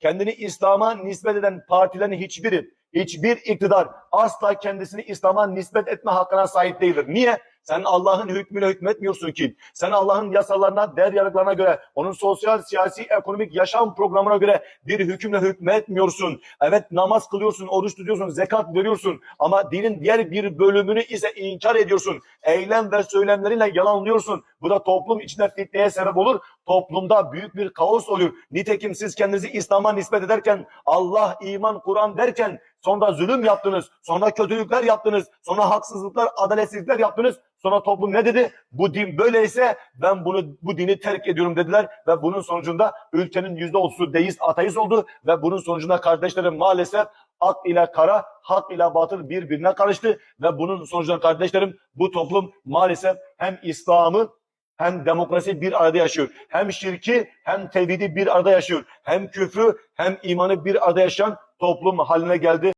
kendini İslam'a nispet eden partilerin hiçbiri, hiçbir iktidar asla kendisini İslam'a nispet etme hakkına sahip değildir. Niye? Sen Allah'ın hükmüyle hükmetmiyorsun ki. Sen Allah'ın yasalarına, der yargılarına göre, onun sosyal, siyasi, ekonomik yaşam programına göre bir hükümle hükmetmiyorsun. Evet namaz kılıyorsun, oruç tutuyorsun, zekat veriyorsun ama dinin diğer bir bölümünü ise inkar ediyorsun. Eylem ve söylemlerinle yalanlıyorsun. Bu da toplum içinde fitneye sebep olur. Toplumda büyük bir kaos olur. Nitekim siz kendinizi İslam'a nispet ederken, Allah, iman, Kur'an derken sonra zulüm yaptınız, sonra kötülükler yaptınız, sonra haksızlıklar, adaletsizlikler yaptınız. Sonra toplum ne dedi? Bu din böyleyse ben bunu bu dini terk ediyorum dediler ve bunun sonucunda ülkenin yüzde otuzu deist, ateist oldu ve bunun sonucunda kardeşlerim maalesef ak ile kara, hak ile batıl birbirine karıştı ve bunun sonucunda kardeşlerim bu toplum maalesef hem İslam'ı hem demokrasi bir arada yaşıyor. Hem şirki hem tevhidi bir arada yaşıyor. Hem küfrü hem imanı bir arada yaşayan toplum haline geldi.